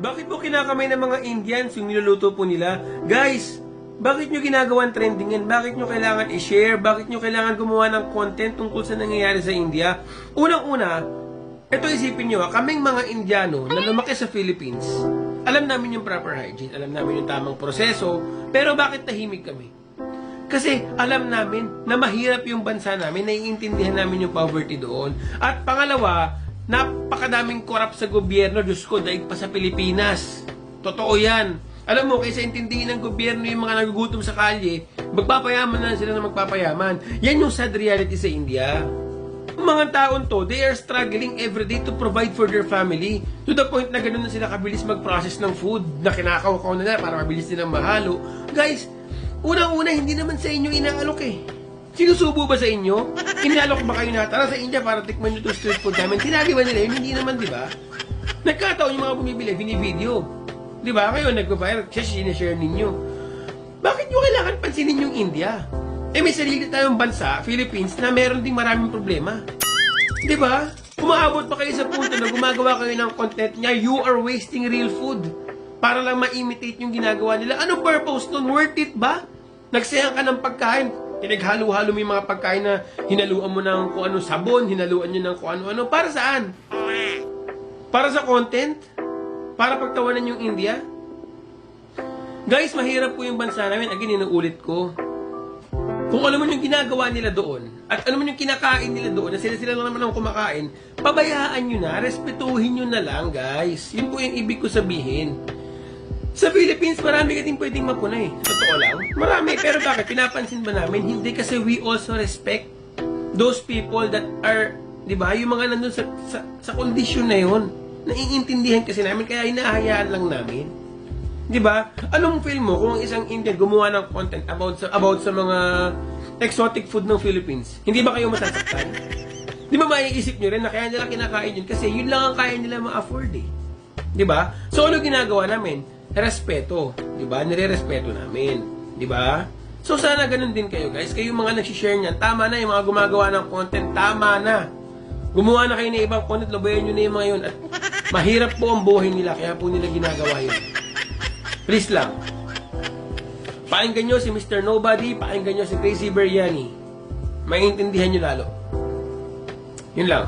Bakit mo kinakamay ng mga Indians yung niluluto po nila? Guys, bakit nyo ginagawan trending yan? Bakit nyo kailangan i-share? Bakit nyo kailangan gumawa ng content tungkol sa nangyayari sa India? Unang-una, ito isipin nyo kaming mga Indiano na lumaki sa Philippines, alam namin yung proper hygiene, alam namin yung tamang proseso, pero bakit tahimik kami? Kasi alam namin na mahirap yung bansa namin, naiintindihan namin yung poverty doon. At pangalawa, napakadaming korap sa gobyerno, Diyos ko, daig pa sa Pilipinas. Totoo yan. Alam mo, kaysa intindihin ng gobyerno yung mga nagugutom sa kalye, magpapayaman na sila na magpapayaman. Yan yung sad reality sa India. Ang mga taon to, they are struggling every day to provide for their family. To the point na ganun na sila kabilis mag-process ng food na kinakaw-kaw na nila para mabilis nilang mahalo. Guys, unang-una, hindi naman sa inyo inaalok eh. Sinusubo ba sa inyo? Inalok ba kayo na, tara sa India para tikman nyo itong street food namin? Sinabi ba nila yun? Hindi naman, di ba? Nagkataon yung mga bumibili, binivideo. Di ba? Kayo nagpa-fire, siya sinishare ninyo. Bakit nyo kailangan pansinin yung India? Eh may sarili tayong bansa, Philippines, na meron ding maraming problema. Di ba? Umaabot pa kayo sa punto na gumagawa kayo ng content niya, you are wasting real food. Para lang ma-imitate yung ginagawa nila. Ano purpose nun? Worth it ba? Nagsayang ka ng pagkain, pinaghalo-halo mo yung mga pagkain na hinaluan mo ng kung ano sabon, hinaluan nyo ng kung ano-ano. Para saan? Para sa content? Para pagtawanan yung India? Guys, mahirap po yung bansa namin. Again, inuulit ko. Kung alam mo yung ginagawa nila doon, at alam mo yung kinakain nila doon, na sila-sila lang naman ang kumakain, pabayaan nyo na, respetuhin nyo na lang, guys. Yun po yung ibig ko sabihin. Sa Philippines, marami ka din pwedeng mapunay. Totoo lang. Marami. Pero bakit? Pinapansin ba namin? Hindi kasi we also respect those people that are, di ba, yung mga nandun sa, sa, sa kondisyon na yun. Naiintindihan kasi namin, kaya hinahayaan lang namin. Di ba? Anong feel mo kung isang Indian gumawa ng content about sa about sa mga exotic food ng Philippines? Hindi ba kayo masasaktan? Di ba maiisip nyo rin na kaya nila kinakain yun kasi yun lang ang kaya nila ma-afford eh. Di ba? So ano ginagawa namin? Respeto. Di ba? Nire-respeto namin. Di ba? So sana ganun din kayo guys. Kayo mga nagsishare niyan, tama na yung mga gumagawa ng content, tama na. Gumawa na kayo ng ibang content, labayan nyo na yung mga yun. At mahirap po ang buhay nila, kaya po nila ginagawa yun. Please lang. Pakinggan nyo si Mr. Nobody, pakinggan nyo si Crazy Biryani. Maintindihan nyo lalo. Yun lang.